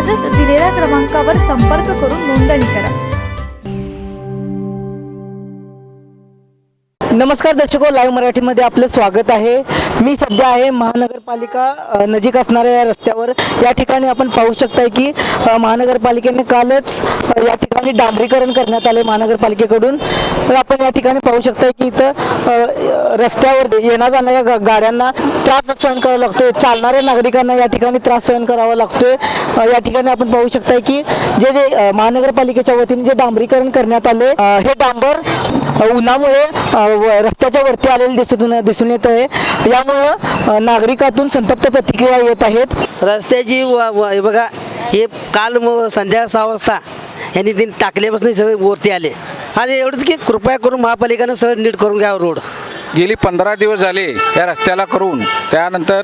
आजच दिलेल्या क्रमांकावर संपर्क करून नोंदणी करा. नमस्कार दर्शको लाईव्ह मराठीमध्ये आपलं स्वागत आहे. मी सध्या आहे महानगरपालिका नजीक असणाऱ्या या रस्त्यावर. या ठिकाणी आपण पाहू शकताय की महानगरपालिकेने कालच या ठिकाणी डांबरीकरण करण्यात आले महानगरपालिकेकडून. तर आपण या ठिकाणी पाहू शकताय की इथं रस्त्यावर येण्या जाणाऱ्या गाड्यांना त्रास सहन करावा लागतोय. चालणाऱ्या नागरिकांना या ठिकाणी त्रास सहन करावा लागतोय. या ठिकाणी आपण पाहू शकताय की जे जे महानगरपालिकेच्या वतीने जे डांबरीकरण करण्यात आले हे डांबर उन्हामुळे व- रस्त्याच्या वरती आलेले दिसून दिसून येत आहे. यामुळं नागरिकातून संतप्त प्रतिक्रिया येत आहेत. रस्त्याची व हे बघा हे काल संध्या सहा वाजता यांनी ते टाकल्यापासून सगळे वरती आले. आज एवढंच की कृपया करून महापालिकेनं सगळं नीट करून घ्यावं रोड. गेली पंधरा दिवस झाले या रस्त्याला करून. त्यानंतर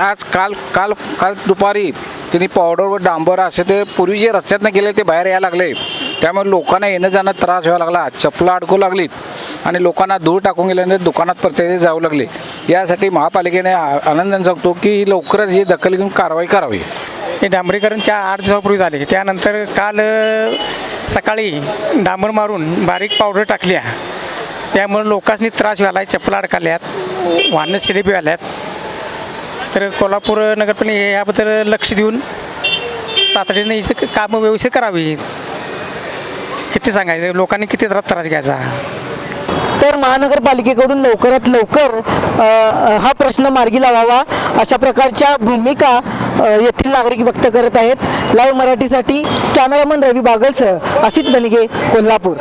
आज काल काल काल दुपारी त्यांनी पावडर व डांबर असे ते पूर्वी जे रस्त्यातनं गेले ते बाहेर यायला लागले. त्यामुळे लोकांना येणं जाणं त्रास व्हायला लागला. चपला अडकू लागलीत आणि लोकांना दूर टाकून गेल्यानंतर दुकानात प्रत्येक जाऊ लागले. यासाठी महापालिकेने आनंदाने सांगतो की लवकरच ही दखल घेऊन कारवाई करावी. हे डांबरीकरण चार आठ दिवसापूर्वी झाले. त्यानंतर काल सकाळी डांबर मारून बारीक पावडर टाकल्या. त्यामुळे लोकांनी त्रास व्हायला चप्पल अडकाल्यात वाहनं स्लिप व्हायल्यात. तर कोल्हापूर नगरपालिका याबद्दल लक्ष देऊन तातडीने हिचं कामं व्यवस्थित करावी. किती सांगायचं? लोकांनी किती त्रास त्रास घ्यायचा? तर महानगरपालिकेकडून लवकरात लवकर हा प्रश्न मार्गी लावावा अशा प्रकारच्या भूमिका येथील नागरिक व्यक्त करत आहेत. लाईव्ह मराठीसाठी कॅमेरामन रवी बागलसह असित बनगे कोल्हापूर.